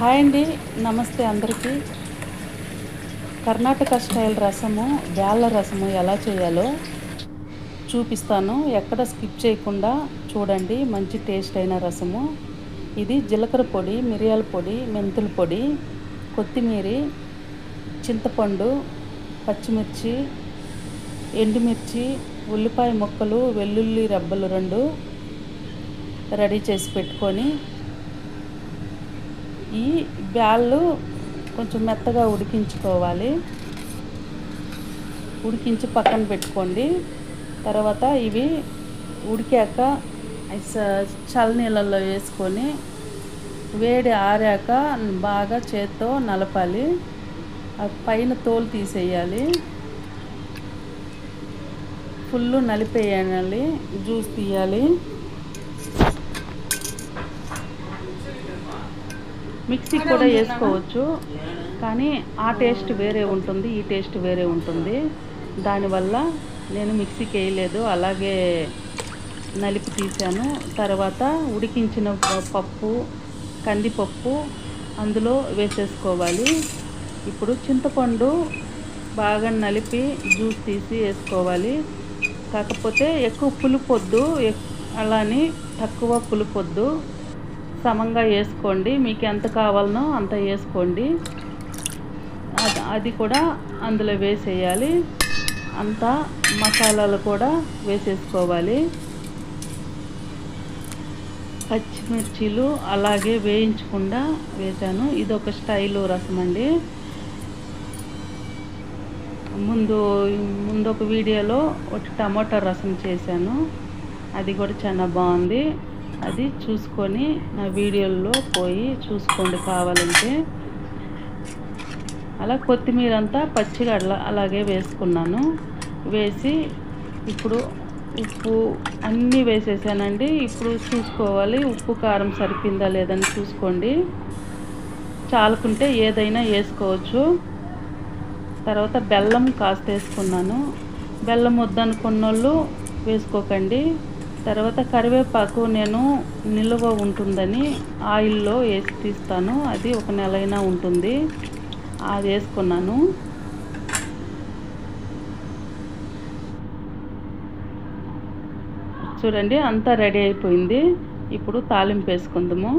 Hi అండి నమస్తే అందరికీ. కర్ణాటక స్టైల్ రసము బ్యాళ్ళ రసము ఎలా చేయాలో చూపిస్తాను. ఎక్కడ స్కిప్ చేయకుండా చూడండి మంచి టేస్ట్ అయిన రసము. ఇది జీలకర్ర పొడి మిరియాల పొడి మెంతుల పొడి కొత్తిమీర చింతపండు పచ్చిమిర్చి ఎండుమిర్చి ఉల్లిపాయ ముక్కలు వెల్లుల్లి రెబ్బలు రెండు రెడీ చేసి పెట్టుకొని ఈ బ్యాళ్ళు కొంచెం మెత్తగా ఉడికించుకోవాలి. ఉడికించి పక్కన పెట్టుకోండి. తర్వాత ఇవి ఉడికాక చల్ల నీళ్ళల్లో వేసుకొని వేడి ఆరాక బాగా చేత్తో నలపాలి. పైన తోలు తీసేయాలి. ఫుల్ నలిపేయాలి. జ్యూస్ తీయాలి. మిక్సీ కూడా వేసుకోవచ్చు. కానీ ఆ టేస్ట్ వేరే ఉంటుంది ఈ టేస్ట్ వేరే ఉంటుంది. దానివల్ల నేను మిక్సీకి వేయలేదు. అలాగే నలిపి తీసాను తర్వాత ఉడికించిన పప్పు కందిపప్పు అందులో వేసేసుకోవాలి. ఇప్పుడు చింతపండు బాగా నలిపి జ్యూస్ తీసి వేసుకోవాలి. కాకపోతే ఎక్కువ పులుపొద్దు అలాని తక్కువ పులుపొద్దు. సమంగా వేసుకోండి. మీకు ఎంత కావాలనో అంత వేసుకోండి. అది కూడా అందులో వేసేయాలి. అంతా మసాలాలు కూడా వేసేసుకోవాలి. పచ్చిమిర్చీలు అలాగే వేయించకుండా వేసాను ఇది ఒక స్టైలు రసం అండి. ముందు ముందు ఒక వీడియోలో ఒకటి టమాటా రసం చేశాను. అది కూడా చాలా బాగుంది. అది చూసుకొని నా వీడియోల్లో పోయి చూసుకోండి కావాలంటే. అలా కొత్తిమీర అంతా పచ్చిగా అలా అలాగే వేసుకున్నాను. వేసి ఇప్పుడు ఉప్పు అన్నీ వేసేసానండి. ఇప్పుడు చూసుకోవాలి. ఉప్పు కారం సరిపోయిందా లేదని చూసుకోండి. చాలుకుంటే ఏదైనా వేసుకోవచ్చు. తర్వాత బెల్లం కాస్త వేసుకున్నాను. బెల్లం వద్దనుకున్న వాళ్ళు వేసుకోకండి. తర్వాత కరివేపాకు నేను నిల్వ ఉంటుందని ఆయిల్లో వేసి తీస్తాను. అది ఒక నెల అయినా ఉంటుంది. అది వేసుకున్నాను. చూడండి అంతా రెడీ అయిపోయింది. ఇప్పుడు తాలింపు వేసుకుందాము.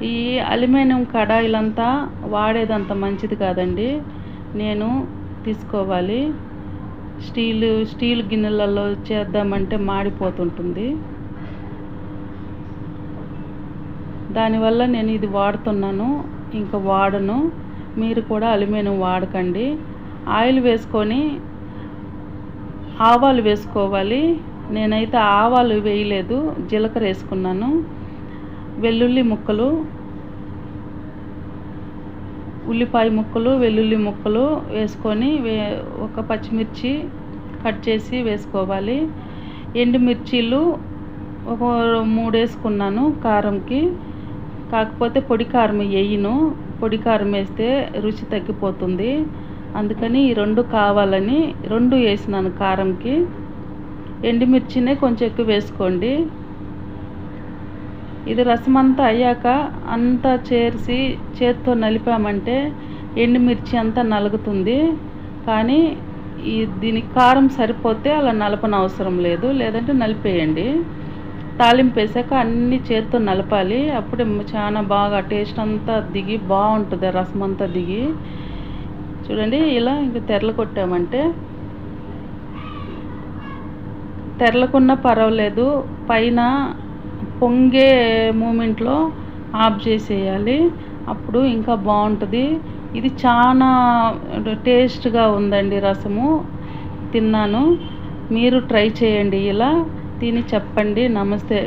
ఈ అల్యూమినియం కడాయిలంతా వాడేదంత మంచిది కాదండి. నేను తీసుకోవాలి. స్టీల్ స్టీల్ గిన్నెలలో చేద్దామంటే మాడిపోతుంటుంది. దానివల్ల నేను ఇది వాడుతున్నాను ఇంకా వాడను. మీరు కూడా అల్యూమినియం వాడకండి. ఆయిల్ వేసుకొని ఆవాలు వేసుకోవాలి. నేనైతే ఆవాలు వేయలేదు జీలకర్ర వేసుకున్నాను. వెల్లుల్లి ముక్కలు ఉల్లిపాయ ముక్కలు వెల్లుల్లి ముక్కలు వేసుకొని వే ఒక పచ్చిమిర్చి కట్ చేసి వేసుకోవాలి. ఎండుమిర్చీలు ఒక మూడు వేసుకున్నాను కారంకి. కాకపోతే పొడి కారం వేయను. పొడి కారం వేస్తే రుచి తగ్గిపోతుంది. అందుకని ఈ రెండు కావాలని రెండు వేసినాను కారంకి. ఎండుమిర్చినే కొంచెం ఎక్కువ వేసుకోండి. ఇది రసం అంతా అయ్యాక అంతా చేర్చి చేత్తో నలిపామంటే ఎండుమిర్చి అంతా నలుగుతుంది. కానీ ఈ దీనికి కారం సరిపోతే అలా నలపన అవసరం లేదు. లేదంటే నలిపేయండి. తాలింపు వేసాక అన్ని చేత్తో నలపాలి. అప్పుడే చాలా బాగా టేస్ట్ అంతా దిగి బాగుంటుంది. రసం అంతా దిగి. చూడండి ఇలా ఇంక తెరలు కొట్టామంటే తెరలకున్న పర్వాలేదు. పైన పొంగే మూమెంట్లో ఆఫ్ చేసేయాలి. అప్పుడు ఇంకా బాగుంటుంది. ఇది చాలా టేస్ట్గా ఉందండి రసము. తిన్నాను. మీరు ట్రై చేయండి ఇలా. తిని చెప్పండి. నమస్తే.